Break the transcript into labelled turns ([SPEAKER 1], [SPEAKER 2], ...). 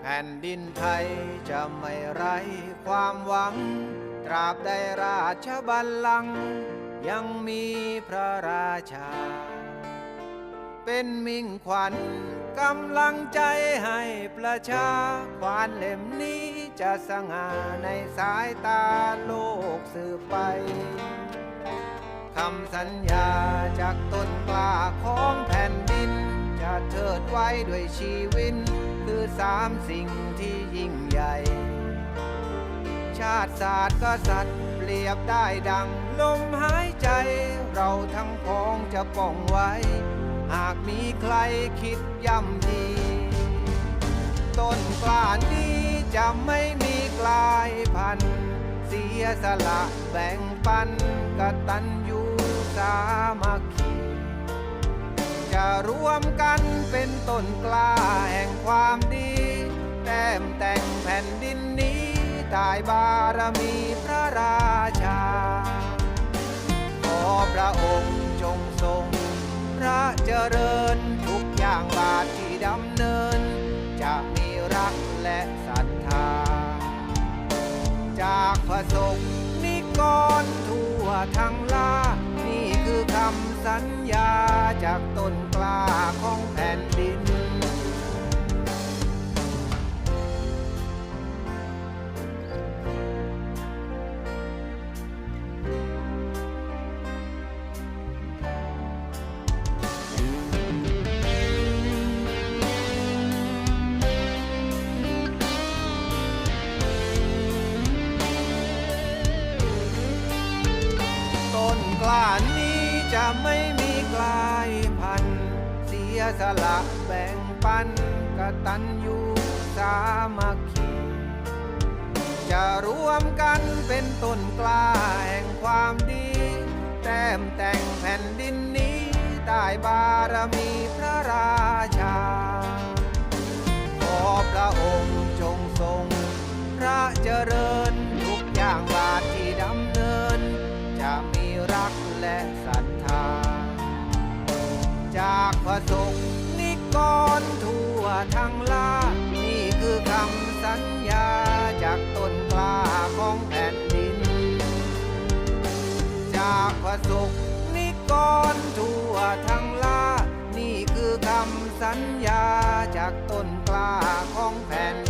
[SPEAKER 1] แผ่นดินไทยจะไม่ไร้ความหวัง ตราบใดราชบัลลังก์ยังมีพระราชา เป็นมิ่งขวัญกำลังใจให้ประชาควานเล่มนี้จะสง่าในสายตาโลกสืบไปคำสัญญาจากต้นกล้าของแผ่นดิน จะเทิดไว้ด้วยชีวิต สามสิ่งที่ยิ่งใหญ่ ชาติศาสตร์กษัตริย์เปรียบได้ดัง ลมหายใจ เราทั้งพ้องจะป้องไว้ หากมีใครคิดย่ำยีต้นกล้านี้จะไม่มีกลายพันธุ์เสียสละแบ่งปันกตัญญู จะรวมกันเป็นต้นกล้าแห่งความดี แต้มแต่งแผ่นดินนี้ตายบารมีพระราชา ขอพระองค์จงทรง พระเจริญทุกอย่างบาทที่ดำเนิน จะมีรักและศรัทธา จากพระสงฆ์นิกรทั่วทั้งลานี่คือคำสัญญาจากต้น จะไม่มีกลายพันธุ์เสียสละแบ่งปันกตัญญูสามัคคี จะรวมกันเป็นต้นกล้าแห่งความดี แต้มแต่งแผ่นดินนี้ใต้บารมีพระราชา ขอพระองค์จงทรง พระเจริญทุกอย่างบาทที่ดำเนิน จะมีรักและ ระสงฆ์นิกรทั่วทั้งลานี่คือคำสัญญาจากต้นกล้าของแผ่นดิน จากพระสงฆ์นิกรทั่วทั้งลานี่คือคำสัญญาจากต้นกล้าของแผ่นดิน